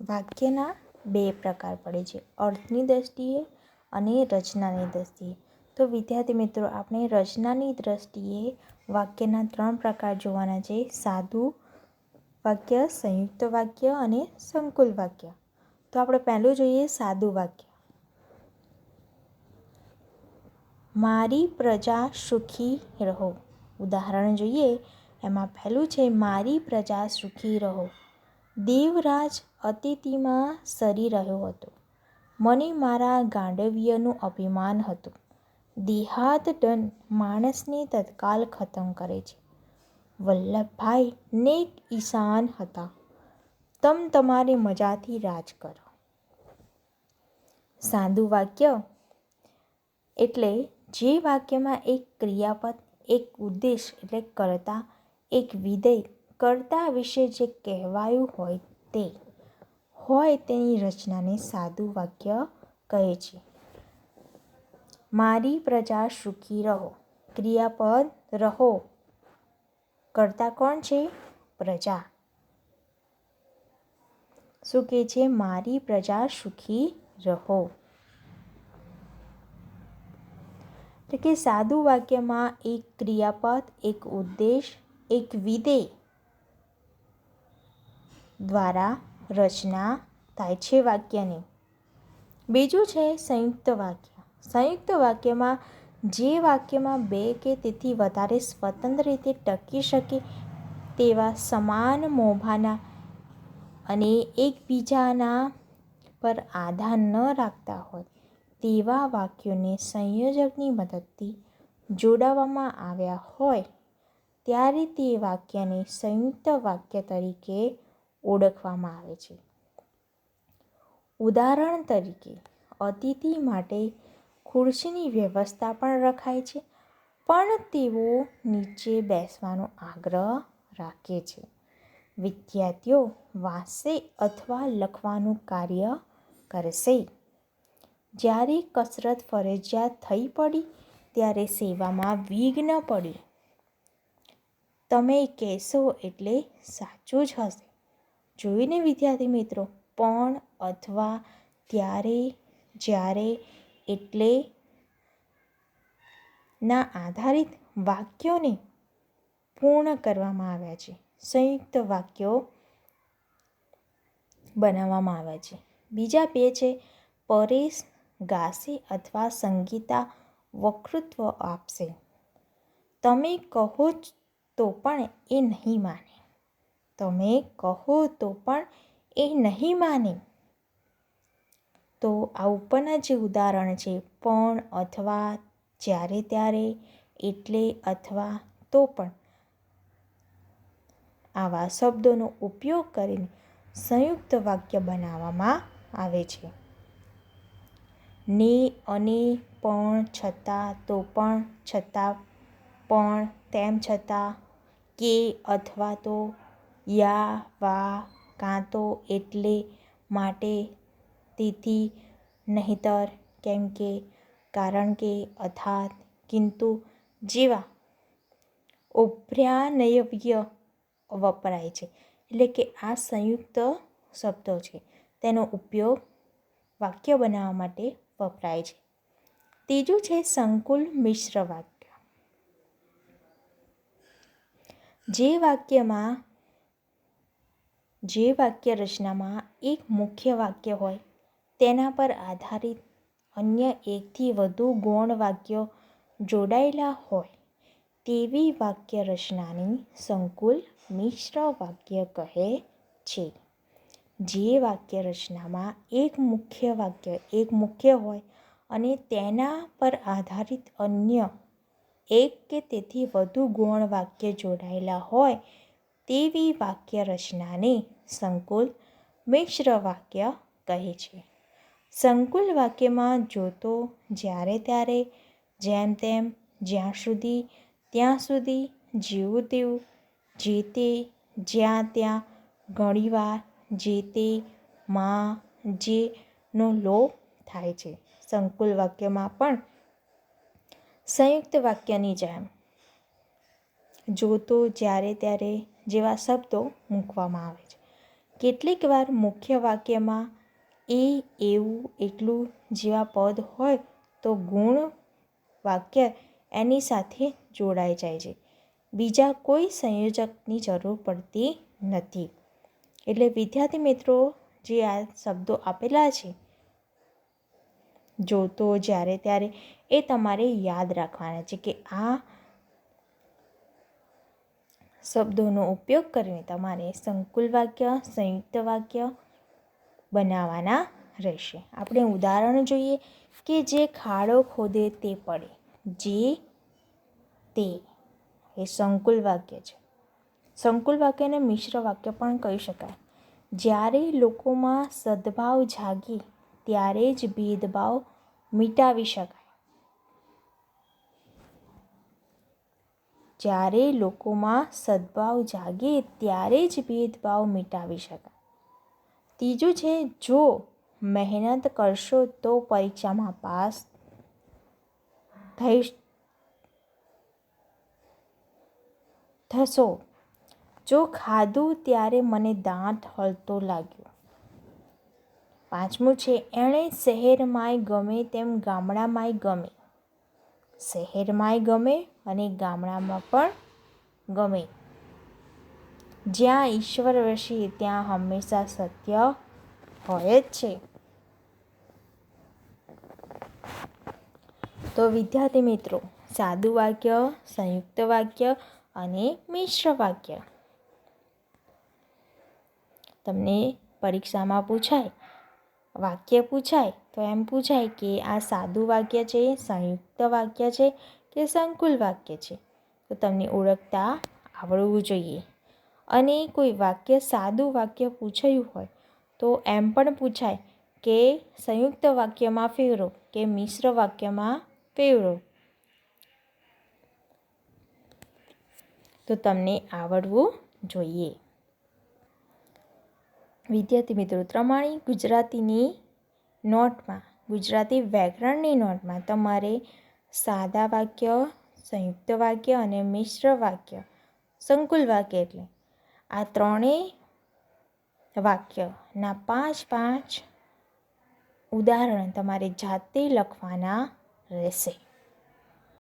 વાક્યના બે પ્રકાર પડે છે. અર્થની દ્રષ્ટિએ અને રચનાની દ્રષ્ટિએ. તો વિદ્યાર્થી મિત્રો, આપણે રચનાની દ્રષ્ટિએ વાક્યના ત્રણ પ્રકાર જોવાના છે. સાદું વાક્ય, સંયુક્ત વાક્ય અને સંકુલ વાક્ય. તો આપણે પહેલું જોઈએ સાદું વાક્ય. મારી પ્રજા સુખી રહો. ઉદાહરણ જોઈએ. એમાં પહેલું છે, મારી પ્રજા સુખી રહો. દેવરાજ અતિથિમાં સરી રહ્યો હતો. મને મારા ગાંડવ્યનું અભિમાન હતું. દેહાત દંડ માણસને તત્કાલ ખતમ કરે છે. વલ્લભભાઈ નેક ઈશાન હતા. તમ તમારે મજાથી રાજ કરો. સાદું વાક્ય એટલે જે વાક્યમાં એક ક્રિયાપદ, એક ઉદ્દેશ એટલે કરતા એક વિધેય કરતા વિશે જે કહેવાયું હોય તે, હોય તેની રચનાને સાદું વાક્ય કહે છે. મારી પ્રજા સુખી રહો, ક્રિયાપદ રહો. કરતા કોણ છે? પ્રજા. શું કહે છે? મારી પ્રજા સુખી રહો. એટલે કે સાદું વાક્યમાં એક ક્રિયાપદ, એક ઉદ્દેશ, એક વિધેય દ્વારા રચના થાય છે વાક્યની. બીજું છે સંયુક્ત વાક્ય. સંયુક્ત વાક્યમાં જે વાક્યમાં બે કે તેથી વધારે સ્વતંત્ર રીતે ટકી શકે તેવા સમાન મોભાના અને એકબીજાના પર આધાર ન રાખતા હોય, તેવા વાક્યોને સંયોજકની મદદથી જોડાવામાં આવ્યા હોય, ત્યારે તે વાક્યને સંયુક્ત વાક્ય તરીકે ઓળખવામાં આવે છે. ઉદાહરણ તરીકે, અતિથિ માટે ખુરશીની વ્યવસ્થા પણ રખાય છે, પણ તેઓ નીચે બેસવાનો આગ્રહ રાખે છે. વિદ્યાર્થીઓ વાંચશે અથવા લખવાનું કાર્ય કરશે. જ્યારે કસરત ફરજિયાત થઈ પડી, ત્યારે સેવામાં વિઘ્ન પડી તમે કહેશો એટલે સાચું જ હશે. જોઈને, વિદ્યાર્થી મિત્રો, પણ અથવા ત્યારે, જ્યારે એટલે ના આધારિત વાક્યોને પૂર્ણ કરવામાં આવ્યા છે. સંયુક્ત વાક્યો બનાવવામાં આવ્યા છે. બીજા બે છે, પરેશ ગાશે અથવા સંગીતા વક્તૃત્વ આપશે. તમે કહો તો પણ એ નહીં માને. તમે કહો તો પણ એ નહીં માને. તો આ ઉપરના જે ઉદાહરણ છે, પણ અથવા જ્યારે ત્યારે, એટલે અથવા તો પણ. આવા શબ્દોનો ઉપયોગ કરીને સંયુક્ત વાક્ય બનાવવામાં આવે છે. ને, અને, પણ, છતાં, તો પણ, છતાં, પણ, તેમ છતાં, કે, અથવા તો યા, વા, કાં તો એટલે માટે તેથી નહીંતર, કેમ કે, કારણ કે અર્થાત કિંતુ, જેવા. ઉભ્રાન્વય વપરાય છે. એટલે કે આ સંયુક્ત શબ્દો છે. તેનો ઉપયોગ વાક્ય બનાવવા માટે વપરાય છે. ત્રીજું છે સંકુલ મિશ્ર વાક્ય. જે વાક્યમાં જે વાક્ય રચનામાં એક મુખ્ય વાક્ય હોય, તેના પર આધારિત અન્ય એકથી વધુ ગૌણ વાક્યો જોડાયેલા હોય, તેવી વાક્ય રચનાને સંકુલ મિશ્ર વાક્ય કહે છે. જે વાક્ય રચનામાં એક મુખ્ય વાક્ય, એક મુખ્ય હોય અને તેના પર આધારિત અન્ય એક કે તેથી વધુ ગૌણ વાક્ય જોડાયેલા હોય તેવી વાક્ય રચનાને સંકુલ મિશ્ર વાક્ય કહે છે. સંકુલ વાક્યમાં જોતો જ્યારે ત્યારે, જેમ તેમ જ્યાં સુધી, ત્યાં સુધી જેવું તેવું, જે તે જ્યાં ત્યાં ઘણીવાર, જે તે માં જેનો લોપ થાય છે. સંકુલ વાક્યમાં પણ સંયુક્ત વાક્યની જેમ, જોતો જ્યારે ત્યારે જેવા શબ્દો મૂકવામાં આવે છે. કેટલીક વાર મુખ્ય વાક્યમાં એ, એવું, એટલું જેવા પદ હોય તો ગુણ વાક્ય એની સાથે જોડાઈ જાય છે. બીજા કોઈ સંયોજકની જરૂર પડતી નથી. એટલે વિદ્યાર્થી મિત્રો, જે આ શબ્દો આપેલા છે, જોતો જ્યારે ત્યારે એ તમારે યાદ રાખવાના છે કે આ શબ્દોનો ઉપયોગ કરીને તમારે સંકુલ વાક્ય, સંયુક્ત વાક્ય બનાવવાના રહેશે. આપણે ઉદાહરણ જોઈએ કે જે ખાડો ખોદે તે પડે. જે, તે, એ સંકુલ વાક્ય છે. સંકુલ વાક્યને મિશ્ર વાક્ય પણ કહી શકાય. જ્યારે લોકોમાં સદભાવ જાગે, ત્યારે જ ભેદભાવ મિટાવી શકાય. જ્યારે લોકોમાં સદભાવ જાગે ત્યારે જ ભેદભાવ મિટાવી શકાય. ત્રીજું છે, જો મહેનત કરશો તો પરીક્ષામાં પાસ થઈ થશો. જો ખાધું ત્યારે મને દાંત હલતો લાગ્યો. પાંચમું છે, એણે શહેરમાંય ગમે તેમ ગામડામાંય ગમે. શહેરમાંય ગમે અને ગામડામાં પણ ગમે. જ્યાં ઈશ્વર વસે, ત્યાં હંમેશા સત્ય હોય જ છે. તો વિદ્યાર્થી મિત્રો, સાદું વાક્ય, સંયુક્ત વાક્ય અને મિશ્ર વાક્ય. તમને પરીક્ષામાં પૂછાય, વાક્ય પૂછાય, તો એમ પૂછાય કે આ સાદું વાક્ય છે, સંયુક્ત વાક્ય છે કે સંકુલ વાક્ય છે. તો તમને ઓળખતા આવડવું જોઈએ. અને કોઈ વાક્ય સાદું વાક્ય પૂછાયું હોય, તો એમ પણ પૂછાય કે સંયુક્ત વાક્યમાં ફેરવો કે મિશ્ર વાક્યમાં ફેરવો તો તમને આવડવું જોઈએ. વિદ્યાર્થી મિત્રો પ્રમાણિક ગુજરાતીની નોટમાં, ગુજરાતી વ્યાકરણની નોટમાં તમારે સાદા વાક્ય, સંયુક્ત વાક્ય અને મિશ્ર વાક્ય. સંકુલ વાક્ય એટલે. આ ત્રણેય વાક્યના પાંચ પાંચ ઉદાહરણ તમારે જાતે લખવાના રહેશે.